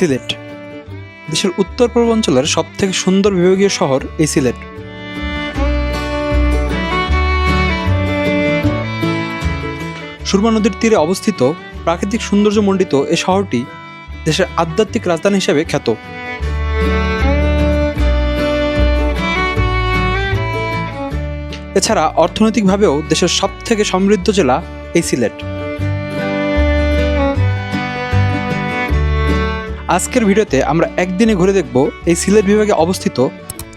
সিলেট। দেশের উত্তর পূর্বাঞ্চলের সবথেকে সুন্দর বিভাগীয় শহর এই সিলেট। সুরমা নদীর তীরে অবস্থিত প্রাকৃতিক সৌন্দর্যমণ্ডিত এই শহরটি দেশের আধ্যাত্মিক রাজধানী হিসেবে খ্যাত। এছাড়া অর্থনৈতিকভাবেও দেশের সবথেকে সমৃদ্ধ জেলা এই সিলেট। আজকের ভিডিওতে আমরা একদিনে ঘুরে দেখব এই সিলেট বিভাগে অবস্থিত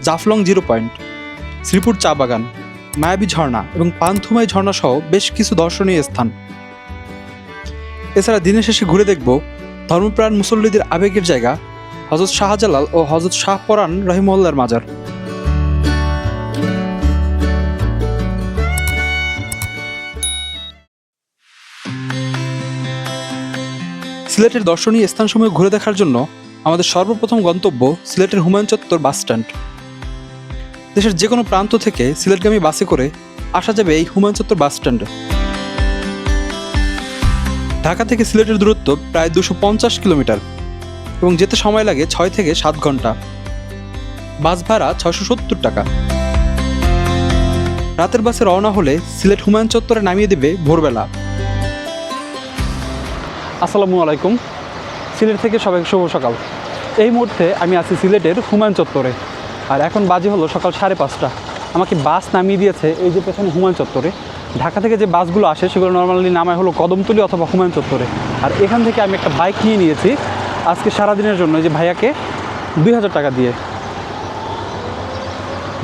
জাফলং জিরো পয়েন্ট, শ্রীপুর চা বাগান, মায়াবী ঝর্ণা এবং পান্থুমাই ঝর্ণা সহ বেশ কিছু দর্শনীয় স্থান। এছাড়া দিনের শেষে ঘুরে দেখব ধর্মপ্রাণ মুসল্লিদের আবেগের জায়গা হজরত শাহজালাল ও হজরত শাহ পরান রহিমউল্লার মাজার। সিলেটের দর্শনীয় স্থানসমূহ ঘুরে দেখার জন্য আমাদের সর্বপ্রথম গন্তব্য সিলেটের হুমায়ুন চত্বর বাস স্ট্যান্ড। দেশের যে কোনো প্রান্ত থেকে সিলেটগামী বাসে করে আসা যাবে এই হুমায়ুন চত্বর বাস স্ট্যান্ডে। ঢাকা থেকে সিলেটের দূরত্ব প্রায় দুশো পঞ্চাশ কিলোমিটার এবং যেতে সময় লাগে ছয় থেকে সাত ঘণ্টা। বাস ভাড়া ছয়শো সত্তর টাকা। রাতের বাসে রওনা হলে সিলেট হুমায়ুন চত্বরে নামিয়ে দেবে ভোরবেলা। আসসালামু আলাইকুম। সিলেট থেকে সবাইকে শুভ সকাল। এই মুহূর্তে আমি আছি সিলেটের হুমায়ুন চত্বরে। আর এখন বাজে হলো সকাল সাড়ে পাঁচটা। আমাকে বাস নামিয়ে দিয়েছে এই যে পেছনে হুমায়ুন চত্বরে। ঢাকা থেকে যে বাসগুলো আসে সেগুলো নর্মালি নামায় হলো কদমতলি অথবা হুমায়ুন চত্বরে। আর এখান থেকে আমি একটা বাইক নিয়ে নিয়েছি। আজকে সারাদিনের জন্য যে ভাইয়াকে দুই হাজার টাকা দিয়ে।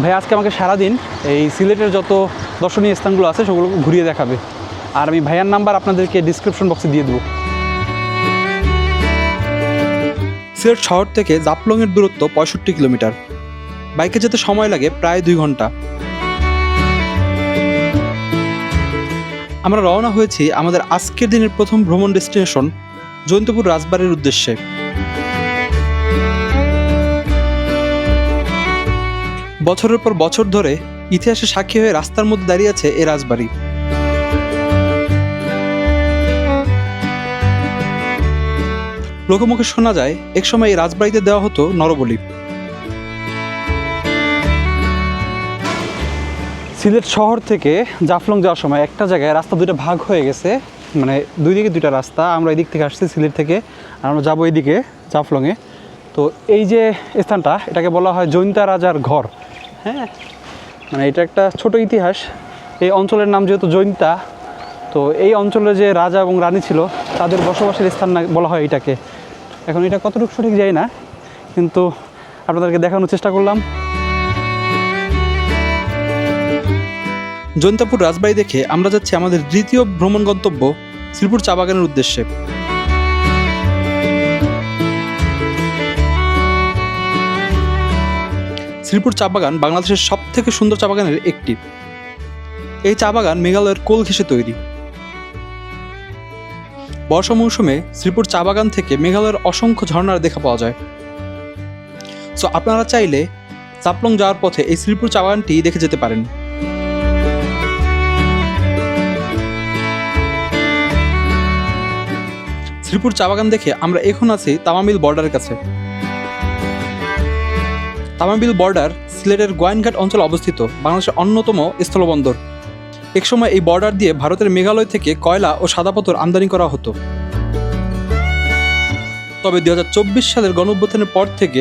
ভাই আজকে আমাকে সারাদিন এই সিলেটের যত দর্শনীয় স্থানগুলো আছে সেগুলো ঘুরিয়ে দেখাবে। আর আমি ভাইয়ার নাম্বার আপনাদেরকে ডিসক্রিপশন বক্সে দিয়ে দেবো। সিলেট শহর থেকে জাফলংয়ের দূরত্ব পঁয়ষট্টি কিলোমিটার। বাইকে যেতে সময় লাগে প্রায় দুই ঘণ্টা। আমরা রওনা হয়েছি আমাদের আজকের দিনের প্রথম ভ্রমণ ডেস্টিনেশন জয়ন্তপুর রাজবাড়ির উদ্দেশ্যে। বছরের পর বছর ধরে ইতিহাসে সাক্ষী হয়ে রাস্তার মধ্যে দাঁড়িয়ে আছে এ রাজবাড়ি। লোকমুখে শোনা যায়, একসময় এই রাজবাড়িতে দেওয়া হতো নরবলি। সিলেট শহর থেকে জাফলং যাওয়ার সময় একটা জায়গায় রাস্তা দুটো ভাগ হয়ে গেছে মানে দুই দিকে দুইটা রাস্তা। আমরা এদিক থেকে আসছি সিলেট থেকে, আর আমরা যাব এইদিকে জাফলংয়ে। তো এই যে স্থানটা, এটাকে বলা হয় জৈন্তা রাজার ঘর। হ্যাঁ মানে এটা একটা ছোট ইতিহাস। এই অঞ্চলের নাম যেহেতু জৈন্তা, তো এই অঞ্চলে যে রাজা এবং রানী ছিল, তাদের বসবাসের স্থান বলা হয় এটাকে। এখন এটা কতটুকু সঠিক যায় না, কিন্তু আপনাদেরকে দেখানোর চেষ্টা করলাম। জৈন্তাপুর রাজবাড়ি দেখে আমরা যাচ্ছি আমাদের দ্বিতীয় ভ্রমণ গন্তব্য শ্রীপুর চা বাগানের উদ্দেশ্যে। শ্রীপুর চা বাগান বাংলাদেশের সব থেকে সুন্দর চা বাগানের একটি। এই চা বাগান মেঘালয়ের কোল ঘেঁষে তৈরি। বর্ষা মৌসুমে শ্রীপুর চা বাগান থেকে মেঘালয়ের অসংখ্য ঝর্ণার দেখা পাওয়া যায়। সো আপনারা চাইলে চাপলং যাওয়ার পথে এই শ্রীপুর চা বাগানটি দেখে যেতে পারেন। শ্রীপুর চা বাগান দেখে আমরা এখন আছি তামামিল বর্ডারের কাছে। তামামিল বর্ডার সিলেটের গোয়াইনঘাট অঞ্চলে অবস্থিত, বাংলাদেশের অন্যতম স্থলবন্দর। একসময় এই বর্ডার দিয়ে ভারতের মেঘালয় থেকে কয়লা ও সাদাপাথর আমদানি করা হতো। তবে দু হাজার চব্বিশ সালের গণঅভ্যুত্থানের পর থেকে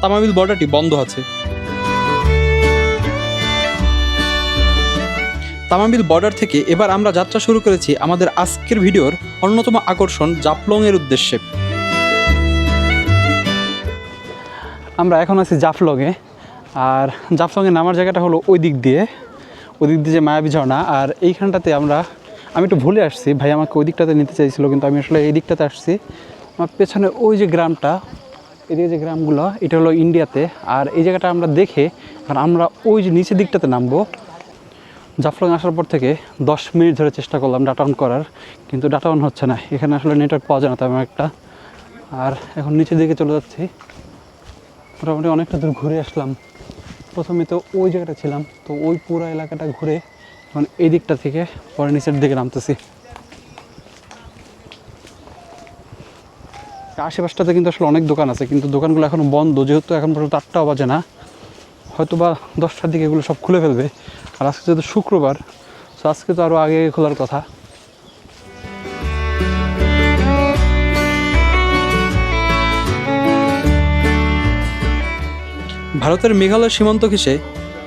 তামামিল বর্ডারটি বন্ধ আছে। তামামিল বর্ডার থেকে এবার আমরা যাত্রা শুরু করেছি আমাদের আজকের ভিডিওর অন্যতম আকর্ষণ জাফলং এর উদ্দেশ্যে। আমরা এখন আছি জাফলংয়ে, আর জাফলংয়ে নামার জায়গাটা হলো ওই দিক দিয়ে। ওই দিক দিয়ে যে মায়াবী ঝর্ণা আর এইখানটাতে আমরা, আমি একটু ভুলে আসছি, ভাই আমাকে ওই দিকটাতে নিতে চাইছিল, কিন্তু আমি আসলে এই দিকটাতে আসছি। আমার পেছনে ওই যে গ্রামটা, এদিকে যে গ্রামগুলো, এটা হলো ইন্ডিয়াতে। আর এই জায়গাটা আমরা দেখে, আর আমরা ওই যে নিচের দিকটাতে নামবো। জাফলং আসার পর থেকে দশ মিনিট ধরে চেষ্টা করলাম ডাটা অন করার, কিন্তু ডাটা অন হচ্ছে না। এখানে আসলে নেটওয়ার্ক পাওয়া যায় না তেমন একটা। আর এখন নিচের দিকে চলে যাচ্ছি। মোটামুটি অনেকটা দূর ঘুরে আসলাম। প্রথমে তো ওই জায়গাটা ছিলাম, তো ওই পুরো এলাকাটা ঘুরে এখন এই দিকটা থেকে পরে নিচের দিকে নামতেছি। আশেপাশটাতে কিন্তু আসলে অনেক দোকান আছে, কিন্তু দোকানগুলো এখন বন্ধ, যেহেতু এখন পর্যন্ত আটটাও বাজে না। হয়তো বা দশটার দিকে এগুলো সব খুলে ফেলবে। আর আজকে যেহেতু শুক্রবার, তো আজকে তো আরও আগে খোলার কথা। ভারতের মেঘালয় সীমান্ত ঘেঁষে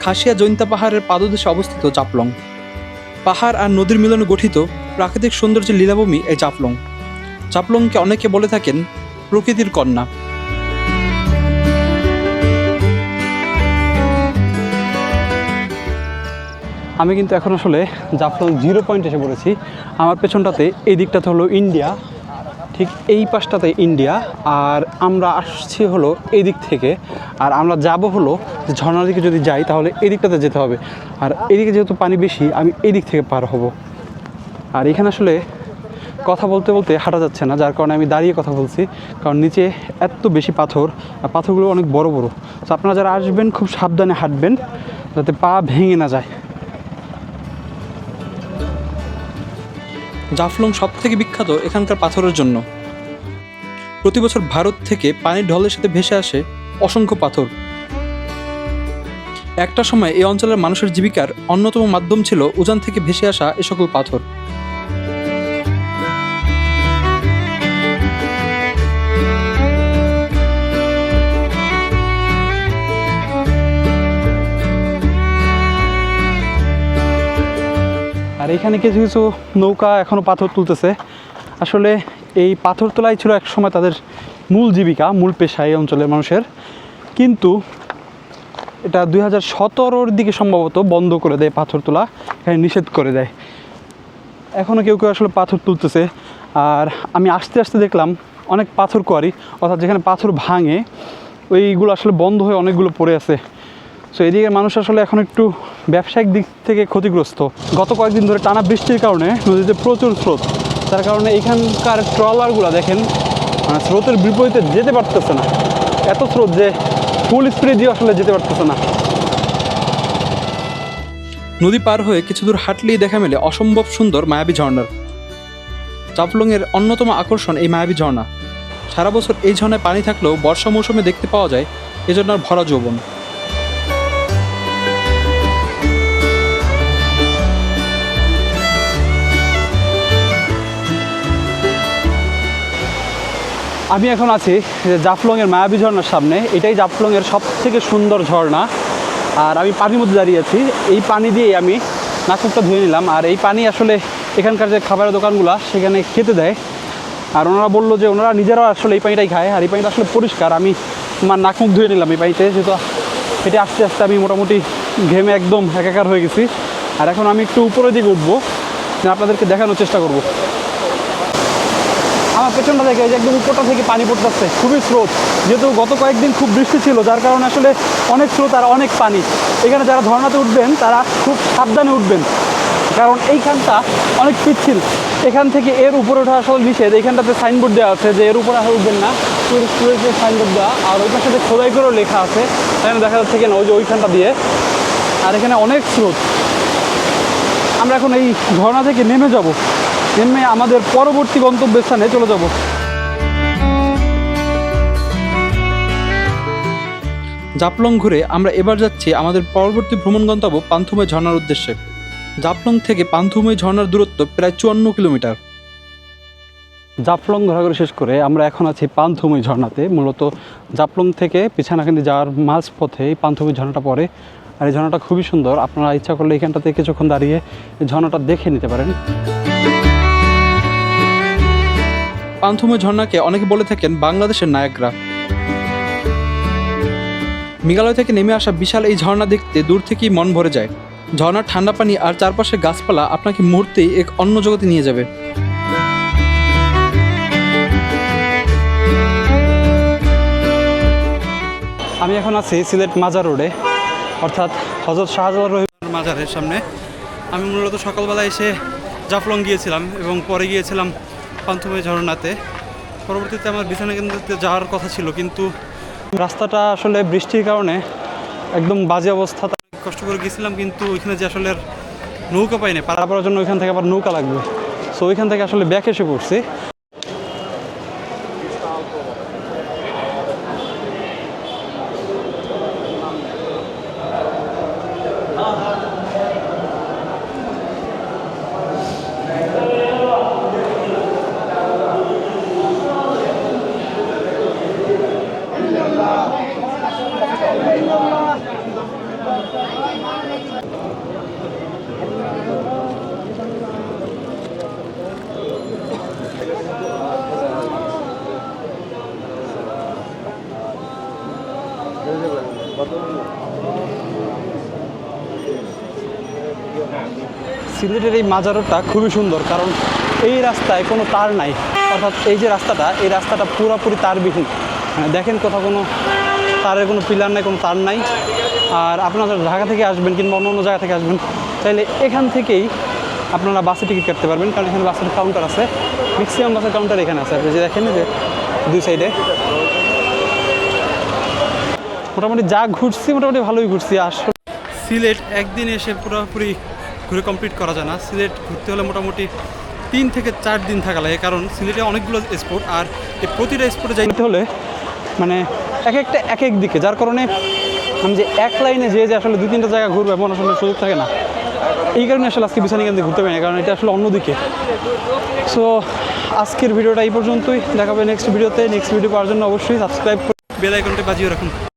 খাসিয়া জৈন্তা পাহাড়ের পাদদেশে অবস্থিত জাফলং। পাহাড় আর নদীর মিলনে গঠিত প্রাকৃতিক সৌন্দর্যের লীলাভূমি এই জাফলং। জাফলংকে অনেকে বলে থাকেন প্রকৃতির কন্যা। আমি কিন্তু এখন আসলে জাফলং জিরো পয়েন্ট এসে পড়েছি। আমার পেছনটাতে এই দিকটাতে হলো ইন্ডিয়া ঠিক এই পাশটাতে ইন্ডিয়া, আর আমরা আসছি হলো এই দিক থেকে, আর আমরা যাব হলো যে ঝর্ণার দিকে যদি যাই তাহলে এই দিকটাতে যেতে হবে। আর এদিকে যেহেতু পানি বেশি, আমি এই দিক থেকে পার হব। আর এখানে আসলে কথা বলতে বলতে হাঁটা যাচ্ছে না, যার কারণে আমি দাঁড়িয়ে কথা বলছি, কারণ নিচে এত বেশি পাথর, আর পাথরগুলো অনেক বড় বড়। তো আপনারা যারা আসবেন, খুব সাবধানে হাঁটবেন, যাতে পা ভেঙে না যায়। জাফলং সব থেকে বিখ্যাত এখানকার পাথরের জন্য। প্রতি বছর ভারত থেকে পানির ঢলের সাথে ভেসে আসে অসংখ্য পাথর। একটা সময় এই অঞ্চলের মানুষের জীবিকার অন্যতম মাধ্যম ছিল উজান থেকে ভেসে আসা এ সকল পাথর। এখানে কিছু কিছু নৌকা এখনও পাথর তুলতেছে। আসলে এই পাথর তোলাই ছিল এক সময় তাদের মূল জীবিকা, মূল পেশা এই অঞ্চলের মানুষের। কিন্তু এটা দুই হাজার সতেরোর দিকে সম্ভবত বন্ধ করে দেয় পাথর তোলা, এখানে নিষেধ করে দেয়। এখনও কেউ কেউ আসলে পাথর তুলতেছে। আর আমি আস্তে আস্তে দেখলাম অনেক পাথর কোয়ারি, অর্থাৎ যেখানে পাথর ভাঙে, ওইগুলো আসলে বন্ধ হয়ে অনেকগুলো পড়ে আছে। সো এদিকে মানুষ আসলে এখন একটু ব্যবসায়িক দিক থেকে ক্ষতিগ্রস্ত। গত কয়েকদিন ধরে টানা বৃষ্টির কারণে নদীতে প্রচুর স্রোত। তার কারণে এখানকার ট্রলারগুলো দেখেন মানে স্রোতের বিপরীতে যেতে পারতেছে না। এত স্রোত যে ফুল স্পিডে দিয়ে আসলে যেতে পারতেছে না। নদী পার হয়ে কিছু দূর হাঁটলেই দেখা মেলে অসম্ভব সুন্দর মায়াবী ঝর্ণার। চাপলংয়ের অন্যতম আকর্ষণ এই মায়াবী ঝর্ণা। সারা বছর এই ঝর্ণায় পানি থাকলেও বর্ষা মৌসুমে দেখতে পাওয়া যায় এ ঝর্ণার ভরা যৌবন। আমি এখন আছি যে জাফলংয়ের মায়াবী ঝর্ণার সামনে। এটাই জাফলংয়ের সব থেকে সুন্দর ঝর্ণা। আর আমি পানির মধ্যে দাঁড়িয়ে আছি। এই পানি দিয়েই আমি নাকুকটা ধুয়ে নিলাম। আর এই পানি আসলে এখানকার যে খাবারের দোকানগুলো, সেখানে খেতে দেয়। আর ওনারা বলল যে ওনারা নিজেরাও আসলে এই পানিটাই খায়। আর এই পানিটা আসলে পরিষ্কার। আমি আমার মুখ ধুয়ে নিলাম এই পানিতে, যেহেতু হেঁটে আস্তে আস্তে আমি মোটামুটি ঘেমে একদম একাকার হয়ে গেছি। আর এখন আমি একটু উপরের দিকে উঠবো। আপনাদেরকে দেখানোর চেষ্টা করব। পেছনটা দেখে যে একদম উপরটা থেকে পানি পড়তেছে খুবই স্রোত। যেহেতু গত কয়েকদিন খুব বৃষ্টি ছিল, যার কারণে আসলে অনেক স্রোত আর অনেক পানি। এখানে যারা ধর্নাতে উঠবেন, তারা খুব সাবধানে উঠবেন। কারণ এইখানটা অনেক পিচ্ছিল। এখান থেকে এর উপরে ওঠা আসলে নিষেধ। এইখানটাতে সাইনবোর্ড দেওয়া আছে যে এর উপরে আর উঠবেন না। টুরিস্ট সাইনবোর্ড দেওয়া, আর ওই পাশে খোদাই করেও লেখা আছে এখানে দেখা যাচ্ছে কেন, ওই যে ওইখানটা দিয়ে। আর এখানে অনেক স্রোত। আমরা এখন এই ঝর্ণা থেকে নেমে যাব। নেমে আমাদের পরবর্তী গন্তব্যস্থানে চলে যাব। জাপলং ঘুরে আমরা এবার যাচ্ছি আমাদের পরবর্তী ভ্রমণ গন্তব্য পান্থুময় ঝর্ণার উদ্দেশ্যে। জাপলং থেকে পান্থুময় ঝর্ণার দূরত্ব প্রায় চুয়ান্ন কিলোমিটার। জাফলং ঘোরাঘুরি শেষ করে আমরা এখন আছি পান্থুমই ঝর্ণাতে। মূলত জাফলং থেকে পিছানাকান্দি যাওয়ার মাঝ পথে এই পান্থুমই ঝর্ণাটা পড়ে। আর এই ঝর্ণাটা খুবই সুন্দর। আপনারা ইচ্ছা করলে এখানটাতে কিছুক্ষণ দাঁড়িয়ে ঝর্ণাটা দেখে নিতে পারেন। পান্থুময় ঝর্ণাকে অনেকে বলে থাকেন বাংলাদেশের নায়করা। মেঘালয় থেকে নেমে আসা বিশাল এই ঝর্ণা দেখতে দূর থেকেই মন ভরে যায়। ঝর্ণার ঠান্ডা পানি আর চারপাশে গাছপালা আপনাকে মুহূর্তেই এক অন্য জগতে নিয়ে যাবে। আমি এখন আছি সিলেট মাজার রোডে, অর্থাৎ হজরত শাহজালাল মাজারের সামনে। আমি মূলত সকালবেলা এসে জাফলং গিয়েছিলাম এবং পরে গিয়েছিলাম পান্থময় ঝর্ণাতে। পরবর্তীতে আমার বিছানা কেন্দ্রতে যাওয়ার কথা ছিল, কিন্তু রাস্তাটা আসলে বৃষ্টির কারণে একদম বাজে অবস্থা। কষ্ট করে গেছিলাম কিন্তু ওইখানে যে আসলে নৌকা পাইনি, পারা পড়ার জন্য ওইখান থেকে আবার নৌকা লাগবে। সো ওইখান থেকে আসলে ব্যাক এসে পড়ছি। সিলেটের এই মাজারটা খুবই সুন্দর, কারণ এই রাস্তায় কোনো তার নাই। অর্থাৎ এই যে রাস্তাটা, এই রাস্তাটা পুরোপুরি তারবিহীন। মানে দেখেন কোথাও কোনো তারের কোনো পিলার নাই, কোনো তার নাই। আর আপনারা ঢাকা থেকে আসবেন কিংবা অন্য অন্য জায়গা থেকে আসবেন তাহলে এখান থেকেই আপনারা বাসে টিকিট কাটতে পারবেন, কারণ এখানে বাসের কাউন্টার আছে। ম্যাক্সিমাম বাসের কাউন্টার এখানে আছে। আপনি যে দেখেন যে দুই সাইডে মোটামুটি যা ঘুরছি মোটামুটি ভালোই ঘুরছি। আসলে সিলেট একদিন এসে পুরোপুরি ঘুরে কমপ্লিট করা যায় না। সিলেট ঘুরতে হলে মোটামুটি তিন থেকে চার দিন থাকা লাগে কারণ সিলেটে অনেকগুলো স্পোর্ট আর এই প্রতিটা স্পোর্টে যাইতে হলে মানে এক একটা এক এক দিকে যার কারণে আমি যে এক লাইনে যে যে আসলে দু তিনটা জায়গা ঘুরবো এমন আসলে সুযোগ থাকে না। এই কারণে আসলে আজকে বিছানি কেন্দ্রে ঘুরতে পারি না কারণ এটা আসলে অন্যদিকে। সো আজকের ভিডিওটা এই পর্যন্তই। দেখাবে নেক্সট ভিডিওতে নেক্সট ভিডিও পাওয়ার জন্য অবশ্যই সাবস্ক্রাইব করে বেল আইকনটা বাজিয়ে রাখুন।